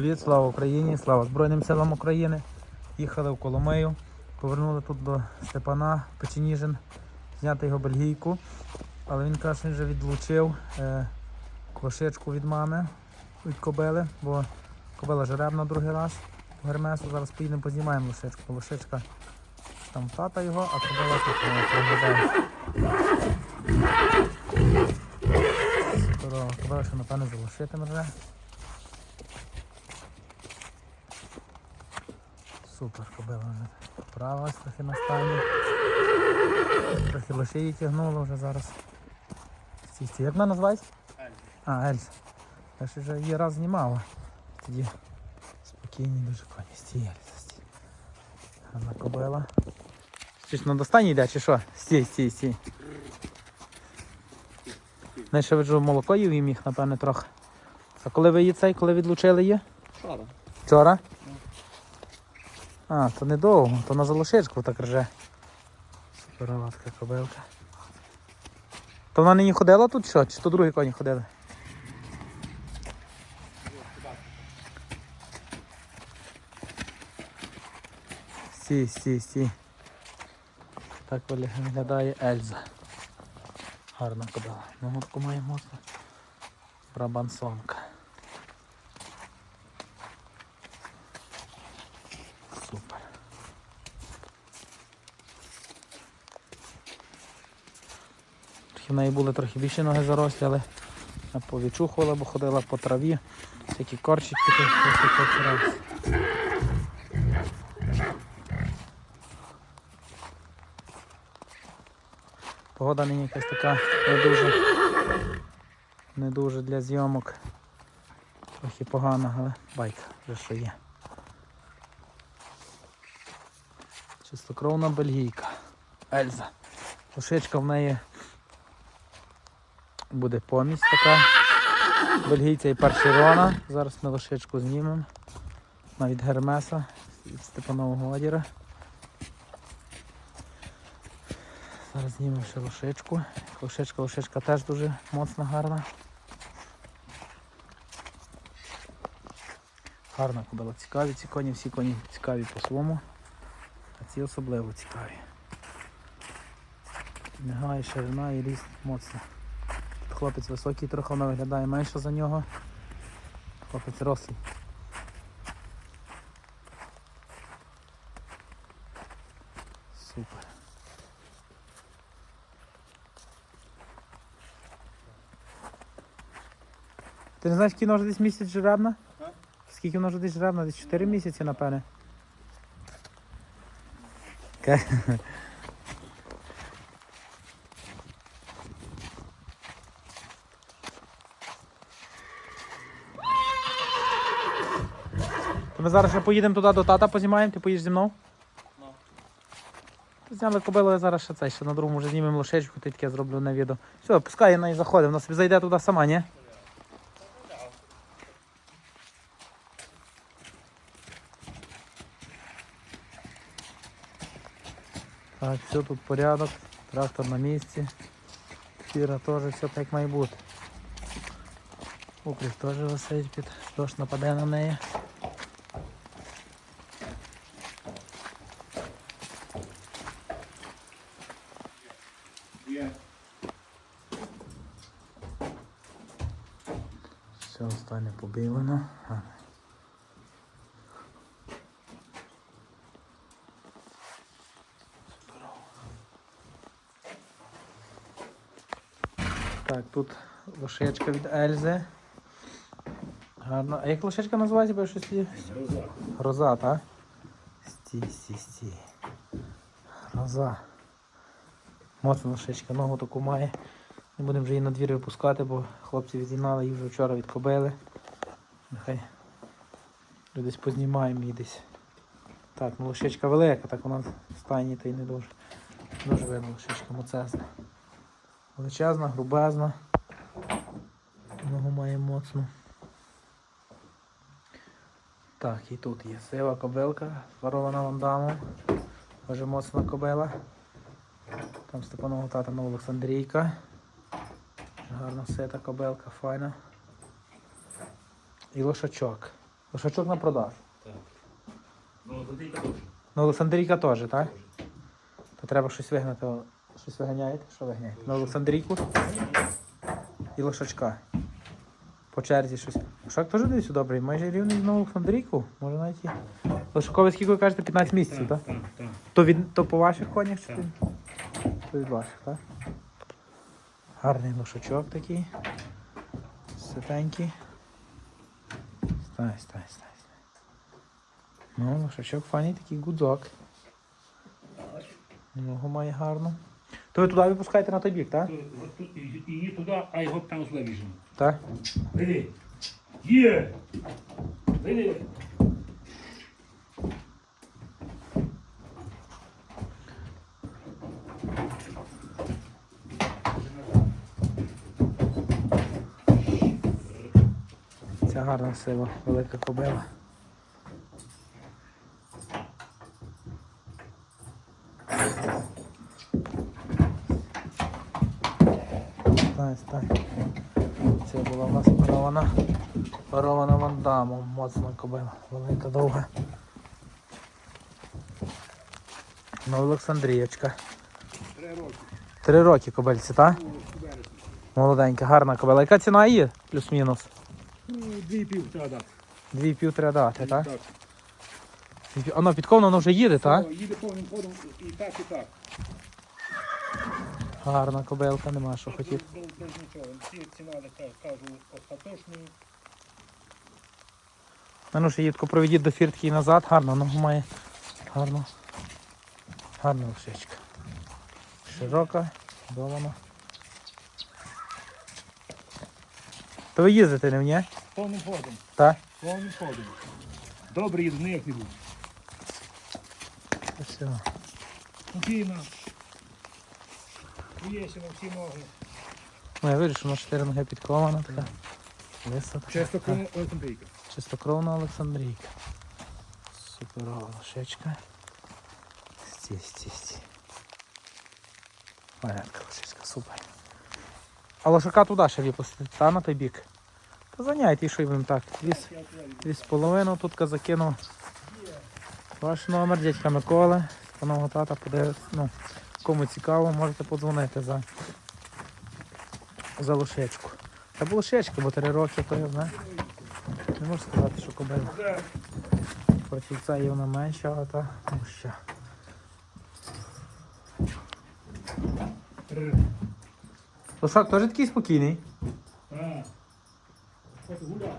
Привіт, слава Україні, слава Збройним силам України. Їхали в Коломию, повернули тут до Степана Печеніжин, зняти його бельгійку. Але він каже, він вже відлучив е, лошичку від мами від кобили, бо кобила жеребна другий раз в Гермесу. Зараз поїдемо познімаємо лошичку. Лошичка там тата його, а кобила тут. Здорово, кобила ще напевно залишитиме вже. Супер, кобила вже поправилась трохи на стані. Трохи лошиї тягнуло вже зараз. Стій, стій. Як вона називається? А, Ельза. Я ж вже її раз знімала. Тоді спокійні дуже коні. Стій, Ельза, стій. Гарна кобила. Щось на достані йде чи що? Стій, стій, стій. Не ще виджу молоко їв їм їх, напевне, трохи. А коли ви її цей, коли відлучили її? Вчора. Вчора? А, то недовго, то на залошичку так рже. Суперова така кобилка. То вона нині ходила тут що? Чи то другі коні ходили? Стій, стій, стій. Так виглядає Ельза. Гарна кобила. Ну, таку має моцно. Брабансонка. В неї були трохи більші ноги зарослі, але вона повічухувала, бо ходила по траві. Всякі корчики. Погода нині якась така не дуже, не дуже для зйомок. Трохи погана, але байка вже що є. Чистокровна бельгійка. Ельза. Лошичка в неї буде помість така. Бельгійця і паршерона. Зараз ми лошичку знімемо. Навіть Гермеса від Степанового одіра. Зараз знімемо ще лошичку. Лошичка, лошичка теж дуже моцна, гарна. Гарна кобила, цікаві ці коні, всі коні цікаві по-своєму. А ці особливо цікаві. Нога ширина і ріст моцно. Хлопець високий, трохи вона виглядає менше за нього. Хлопець рослий. Супер. Ти не знаєш, вона вже десь місяць жеребна? Скільки вона вже десь жеребна? Десь 4 місяці, напевне. То Ми зараз ще поїдемо туди до тата, познімаємо, ти поїдеш зі мною? Ну. Зняли кобилу, я зараз ще цей, ще на другому вже знімемо лошечку, ти таке зроблю на відео. Все, пускай вона і заходить, вона собі зайде туди сама, ні? Так, все тут порядок, трактор на місці. Фіра теж все так як має бути. Упряг теж висить під дощ нападе на неї. Все останнє побілено. Так, тут лошечка від Ельзи. Гарно. А як лошечка називається, бо щось є? Гроза, так? Стій. Гроза. Моцна лошечка, ногу таку має. Не будемо вже її на двір випускати, бо хлопці відігнали її вже вчора від кобили. Нехай десь познімаємо її десь. Так, ну лошечка велика, так вона в стайні та й не дуже. Дуже видно лошечка моцезна. Величезна, грубезна. Ногу має моцну. Так, і тут є сива кобилка, спарована вандамом. Дуже моцна кобила. Там Степанового тата на Олександрійка. Гарна сита кобилка, файна. І лошачок. Лошачок на продаж. Так. Ну, туди теж. Ну, Олександрійка теж, так? То треба щось вигнати. Щось виганяєте? Що виганяєте? На Олександрійку і лошачка. По черзі щось. Лошак теж дивиться добрий, майже рівний на Олександрійку. Може навіть і. Лошакові скільки ви кажете? 15 місяців, так? Так, так. То, від, то по ваших конях чи? То від ваших, так? Гарний лошачок такий. Ситенький. Стай, стай, стай. Ну, лошачок файний такий гудзок. Ногу має гарно. То ви туди випускаєте на той бік, так? Її туди, а його там віжемо. Так? Диви. Є! Диви. Ця гарна сила, велика кобила. Стай, стай. Це була в нас парована, парована вандамом, моцна кобила, велика довга. Ну, Олександрієчка. Три роки. Три роки кобельці, так? Ну. Молоденька, гарна кобила. Яка ціна є? Плюс-мінус. Ну, дві пів треба дати. Дві пів треба дати, так? Так. Воно підковано, воно вже їде, так? О, Їде повним ходом і так, і так. Гарна кобилка, нема що хотіти. Без, без нічого. Всі ціна, так кажу, остаточні. А ну ще їдко проведіть до фіртки і назад. Гарно, ногу має. Гарно. Гарна лошечка. Широка, дована. То ви їздите не в ній? Повним ходом. Так? Повним ходом. Добре їду, ніяк не буду. Все. Спокійно. Уєсено всі ноги. Ну, я вирішу, на чотири ноги підкована така. Чисто така. кому Олександрійка. Чистокровна Олександрійка. Суперова лошечка. Сті, сті, сті. Порядка лошечка, супер. А лошака туди ще випустити, та на той бік. Заняйте, що будемо так. Дві, половиною тут закинув. Ваш номер, дядька Миколи, паного тата. Ну, кому цікаво, можете подзвонити за, за лошечку. Та бо лошечка, бо три роки, то я знаю. Не можу сказати, що кобила. Це є вона менша, а та три. Лошак теж такий спокійний. Гуляти.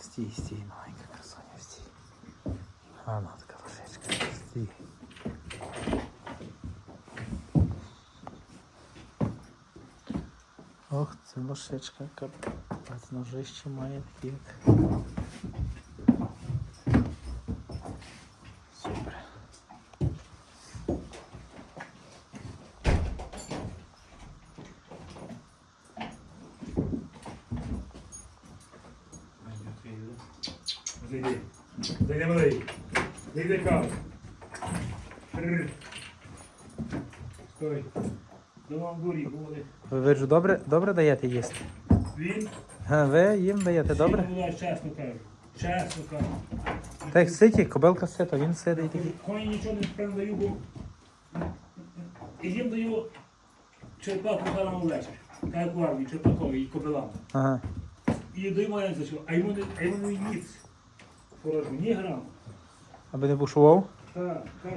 Стій, стій, маленька красоня, стій. Гарна така лошечка. Стій. Ох, це лошечка, капець ножище має такі. Супер. Зайди. Зайди малий. Зайди кав. Стой. До вам дурі буде. Ви виджу, добре, добре даєте їсти? Він Ви їм даєте добре? Була, чесно кажу. Чесно кажу. Так як ситі, кобилка сита, він сидить. Коні нічого не передаю, бо і їм даю черпак рано ввечері. Так як у армії, черпакові і кобилам. Ага. І даю за що, а йому не, а йому не ніц. Порожу, ні грам. Аби не бушував? Так, кажу,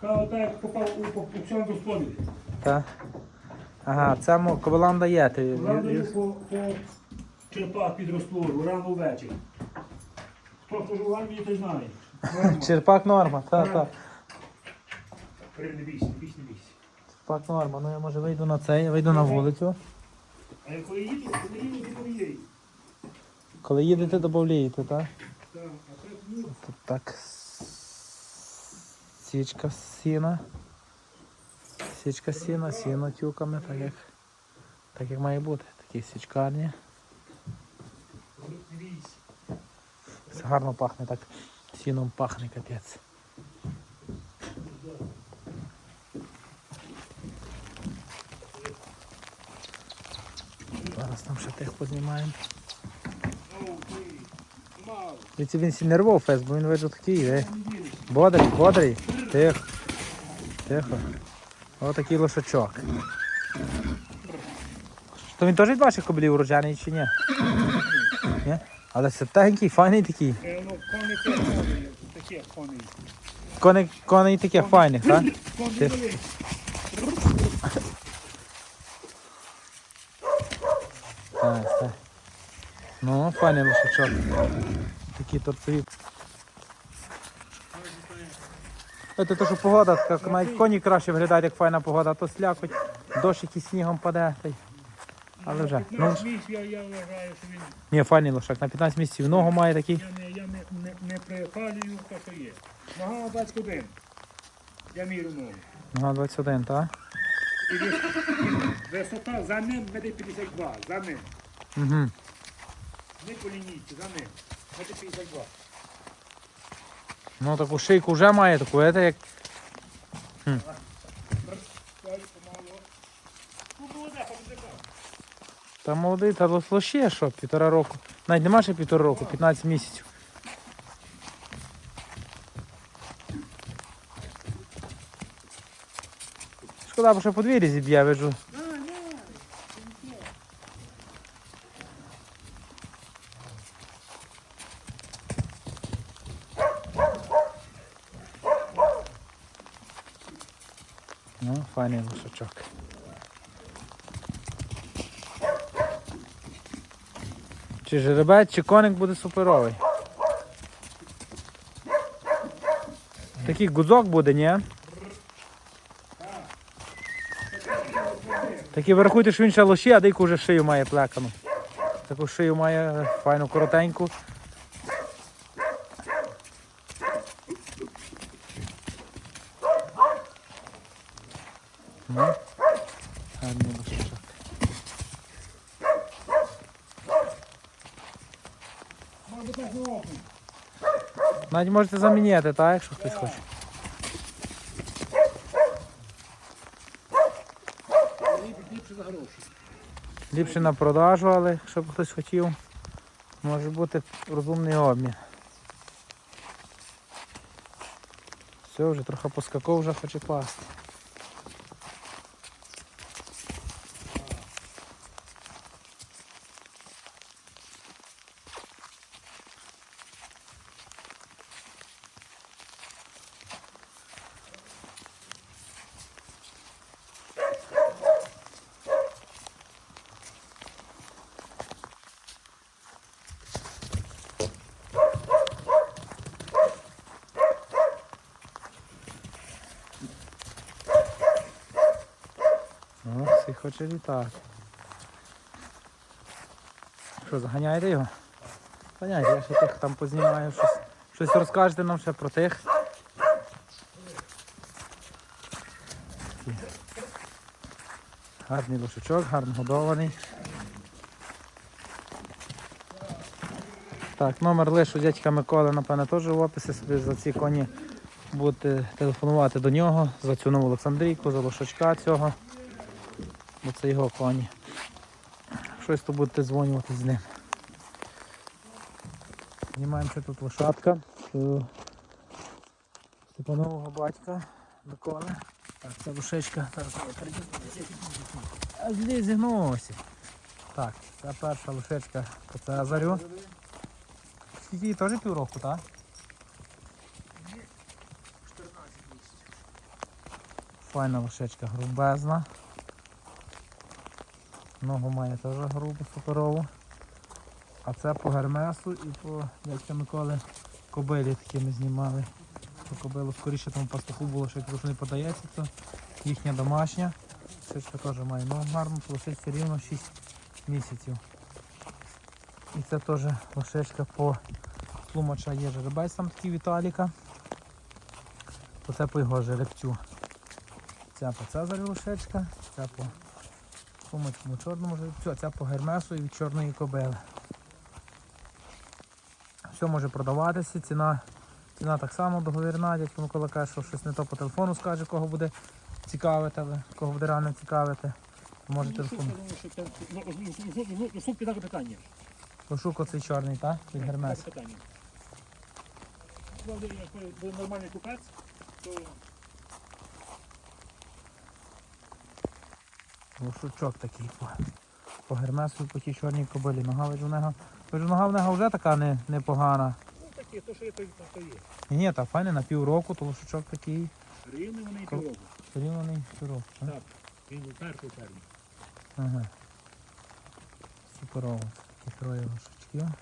кажу, так як попав у, по, по всьому господарі. Так. Ага, цьому кобилам даєте. Рано даю по, по черпак під розтвору, рано ввечері. Хто служив в армії, той знає. Норма. Черпак норма, так, так. Бери, Не бійся, не бійся, не бійся. Черпак норма. Ну я може вийду на це, я вийду на вулицю. А я коли їду, коли їду, то коли їду. Коли їдете, додавлюєте, так? Так, а це ну, Тут так. Січка сіна. Січка сіна, сіно тюками, так як, так як має бути. Такі січкарні. не. Це гарно пахне так. Сіном пахне капець. Зараз там ще тих познімаємо. Дивіться, він сі нервов фест, бо він видно такий, е. Бодрий, бодрий. Тихо. Тихо. Ось такий лошачок. То він теж від ваших кобилів урожайний чи ні? Ні? Але це тагенький, файний такий. Коней, коней таких файних, так? Ти- Так, так. Ну, файний лошачок. Такі торцеві. Це то, що погода, така, навіть коні краще виглядають, як файна погода, а то слякоть, дощ якийсь снігом паде. Та й... Але вже. Ну, місць я, я вважаю, що він ні, файний лошак. На 15 місяців ногу має такий. Я не, я не, не, не припалюю те, що є. Нога 21. Я мірю ногу. Нога 21, так? І вис- і висота за ним метр 52. За ним. Угу. Не по лінійці, за ним. Метр 52. Ну таку шийку вже має таку, це як. Ну. Та молодий, та лоще, що, півтора року. Навіть нема ще півтора року, 15 місяців. Шкода, бо ще подвір'я зіб'є, виджу. Ну, файний лошачок. Чи жеребець, чи коник буде суперовий. Такий гудзок буде, ні? Такий ви рахуйте, що він ще лоші, а дику вже шию має плекану. Таку шию має файну коротеньку. Ну, гарний лошачок. Може так робимо. Навіть можете заміняти, так, якщо хтось хоче. Ліпше- за гроші. Ліпше на продажу, але якщо б хтось хотів, може бути розумний обмін. Все, вже трохи поскакав, вже хоче класти. О, всі хоче літати. Що, заганяєте його? Заганяйте, я ще тих там познімаю щось. Щось розкажете нам ще про тих. Гарний лошачок, гарно годований. Так, номер лише у дядька Миколи, напевно, теж в описі собі за ці коні будете телефонувати до нього, за цю нову Олександрійку, за лошачка цього. Бо це його коні. Щось то будете дзвонювати з ним. Знімаємо ще тут лошадка. Це Степанового батька Миколи. Так, це лошечка. Зараз я перейду. А зліз. Так, це перша лошечка по Цезарю. Скільки їй теж півроку, так? 14 місяців. Файна лошечка, грубезна. Ногу має теж грубу, суперову. А це по гермесу і по дядька Миколи кобилі такі ми знімали. По кобилу скоріше тому пастуху було, що якщо не подається, то їхня домашня. Лошечка теж має ногу гарну, лошечці рівно 6 місяців. І це теж лошечка по тлумача є жеребець там такий Віталіка. То це по його жеребцю. Ця по Цезарю лошечка, ця по Помочому чорному жеребцю, а ця по гермесу і від чорної кобили. все може продаватися. Ціна, ціна так само договірна. Дядько Микола каже, що щось не то по телефону скаже, кого буде цікавити, кого буде реально цікавити. Може телефон. Ну, сутки так питання. Пошук оцей чорний, так? Від Гермес. Буде нормальний купець, то Лошучок такий по, по гермесу по тій чорній кобилі. Нога ж у нього. Тож нога в нього вже така не, непогана. ну, такі, то що є, то, то, є. Ні, та файне на півроку, то лошучок такий Рівний вони і півроку. порівняний півроку. Так? Так. Він був перший термін. Ага. Суперово. Такі троє лошачків.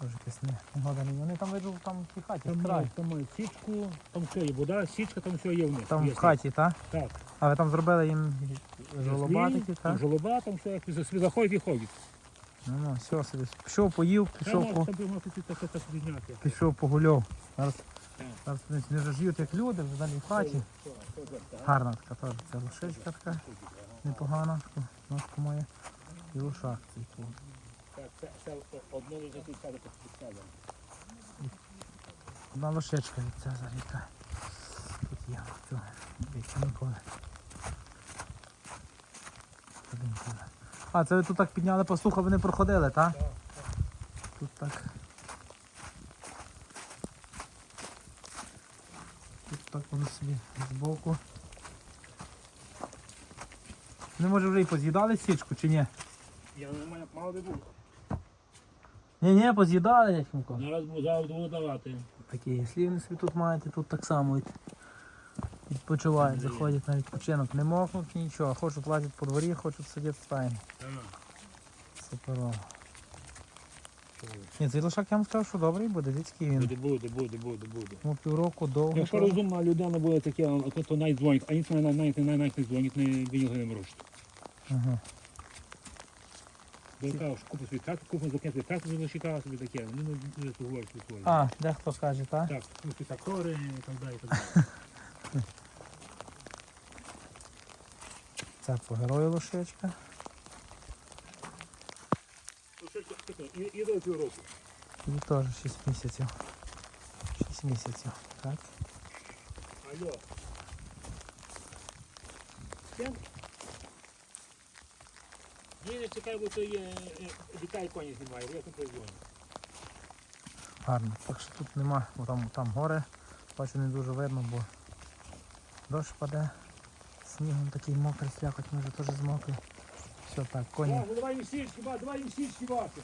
Тоже якась не негодані. Вони там виджу там в тій хаті, Там край. там мають січку, там все є вода, січка, там все є в них. Там в хаті, так? Так. А ви там зробили їм жолоба такі, так? жолоба, там все, як собі заходить і ходить. Ну, ну, все собі. Пішов, поїв, пішов, по, Там можна тут так відняти. пішов погуляв. Зараз, Так. зараз вони не вже як люди, вже далі в хаті. Гарна така теж ця лошичка така, непогана, ножку має. І лошак цей тут. Це, тут. Одна лошичка від Цезаря, яка тут є. Цю, дивіться, ніколи. А, це ви тут так підняли послуха, вони проходили, так? Так, Тут так. Тут так вони собі збоку. Вони може вже і поз'їдали січку чи ні? Я не маю мало бути. Ні, ні, поз'їдали дядько. Зараз буду завжди буду давати. Такі, якщо вони собі тут маєте, тут так само відпочивають, заходять на відпочинок, не мокнуть нічого, хочуть лазити по дворі, хочуть сидіти в стайні. Суперово. Ні, цей лошак я вам сказав, що добрий буде, дитський він. Буде, буде, буде, буде, буде. Ну, півроку довго. Якщо то- розумна людина буде таке, то, навіть дзвонить, а ніхто навіть, навіть, навіть, не дзвонить, не він не морочить. Ага. Бо я кажу, що купив свій трактор, купив закинув свій трактор, залишив собі таке, ну поговорить свій свій. А, дехто каже, так? Так, ну ці трактори і так далі, і так далі. Це по герою. Ну, що І, до півроку. І теж 6 місяців. 6 місяців, так? Алло. Чим? Ні, не чекай, бо то є, е, дітей коні знімає, я тут призвоню. Гарно. Так що тут нема, бо там, там гори. Бачу не дуже видно, бо дощ паде. Снігом такий мокрий слякоть, ми вже теж змокли. Все так, коні, О, ну давай їм січки, ба, давай їм січки бати.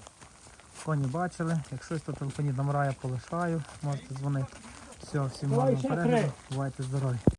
коні бачили. Якщо щось, то телефонні номера я полишаю, можете дзвонити. Все, всім гарного перегляду. Бувайте здорові.